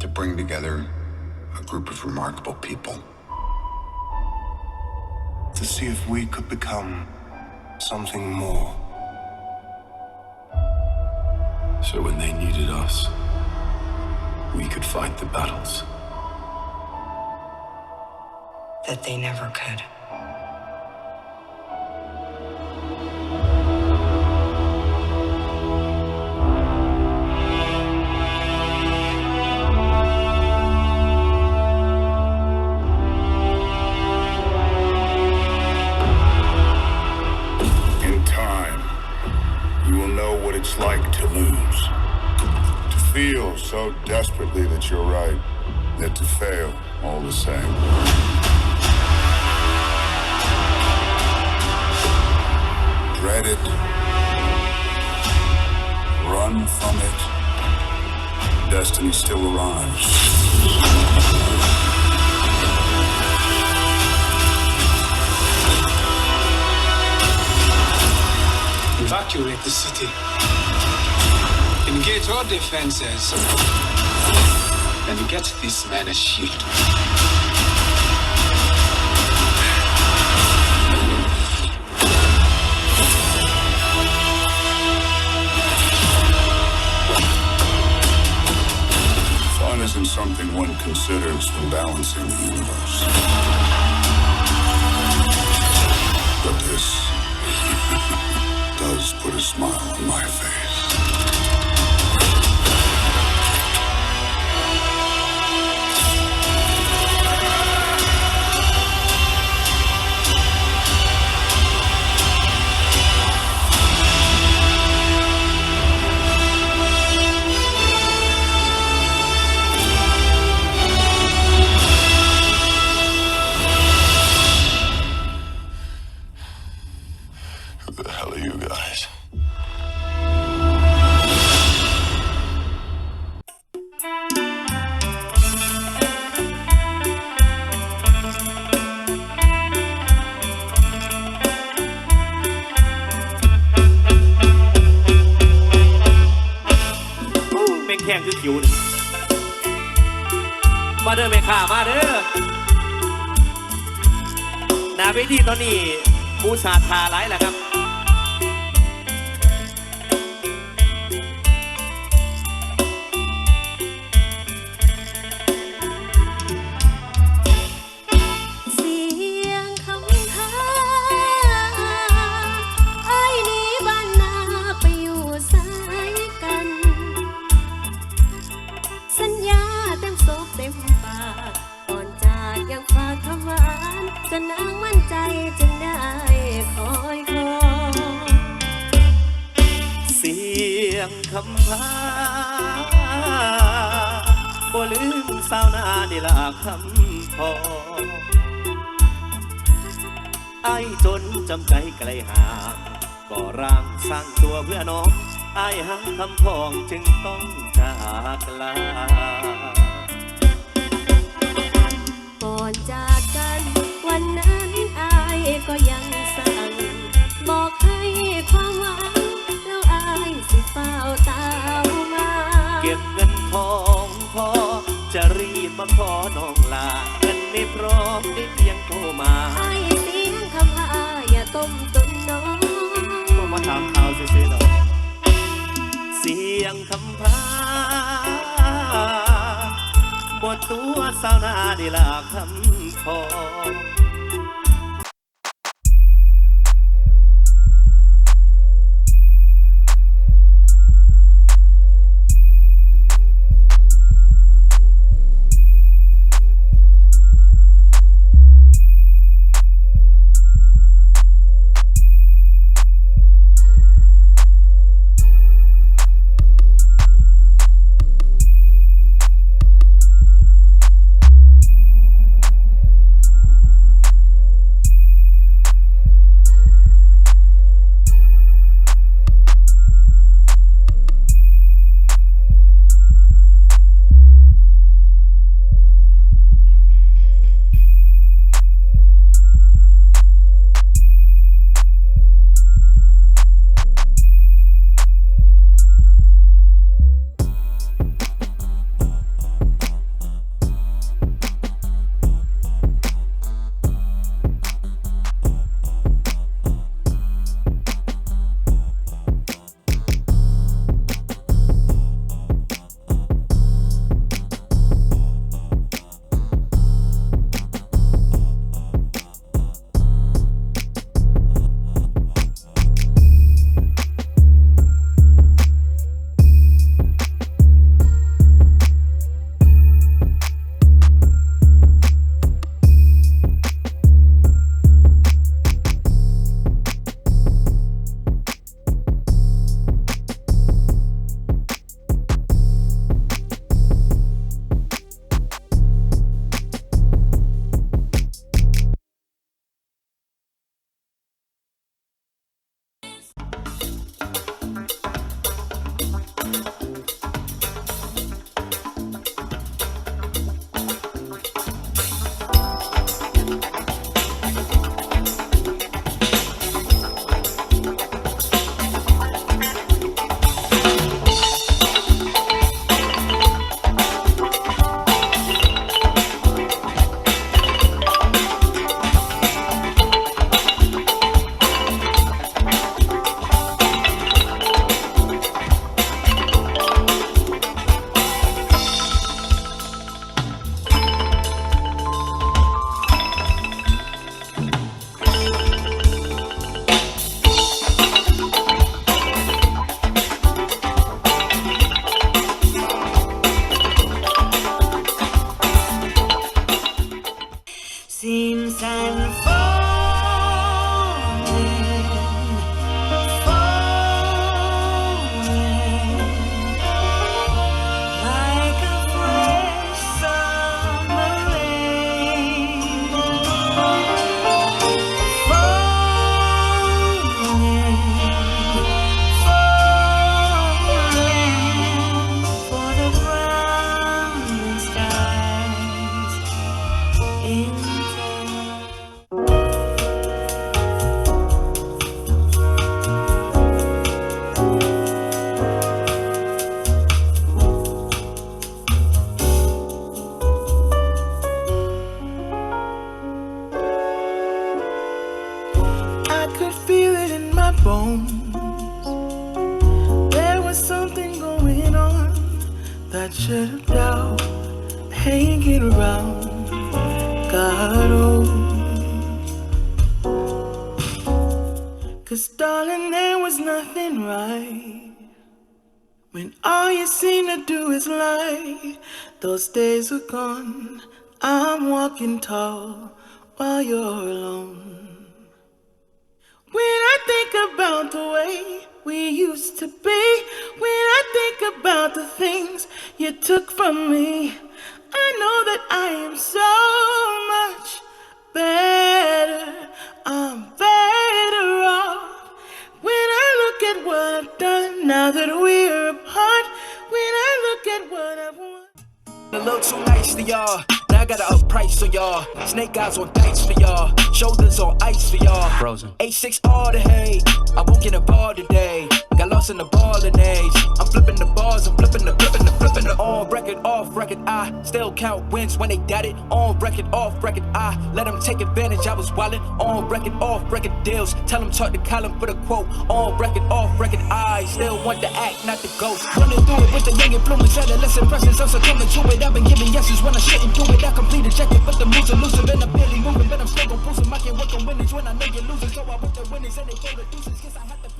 To bring together a group of remarkable people to see if we could become something more. So when they needed us, we could fight the battles that they never could. In time, you will know what it's like to lose. To feel so desperately that you're right, yet to fail all the same. Dread it. Run from it. Destiny still arrives. evacuate the city, engage all defenses, and get this man a shield. Considers when balancing the universe. But this does put a smile on my face. เด้อแม่ข้ามาเด้อนาเวทีตอนนี้ผู้สาทาร้ายแหละครับานางมั่นใจจึงได้คอยคอเสียงคำพาบ่ลืมสาวนานี่ลาคำพอไอ้จนจำใจไกลห่างก่อร่างสร้างตัวเพื่อน้องไอ้ายหักคำพองจึงต้องจากลาก่อนจาก มาขอน้องลาเงินไม่พร้อมได้เพียงโทรมาไอ้เสียงคำหาอย่าต้มตุนน้องก็มาถามข่าวซื่อๆดอกเสียงคำพาบทตัวสาวนาดีลาคำพอ bones. There was something going on that should have doubt hanging around. God, oh. Cause darling, there was nothing right. When all you seem to do is lie, those days are gone. I'm walking tall while you're alone. When I think about the way we used to be, when I think about the things you took from me, I know that I am so much better. I'm better off. When I look at what I've done now that we're apart, when I look at what I've won. A little too nice to y'all. I gotta up price for y'all. Snake eyes on dice for y'all. Shoulders on ice for y'all. Frozen. A6 all the hate. I won't get involved today. Got lost in the ballin' age. I'm flipping the bars, I'm flipping the flipping the flipping the on record, off record. I still count wins when they got it. On record, off record. I let them take advantage. I was wildin' on record, off record deals. Tell them talk to Colin for the quote. On record, off record. I still want the act, not the ghost. Running through it with the young influence, adolescent presence. I'm succumbing to it. I've been giving yeses when I shouldn't do it. I complete a ejected, but the moves elusive and I'm barely moving. But I'm still gon' prove 'em. I can't work on winnings when I know you're losing. So I work the winnings and they go to deuces. Guess I have to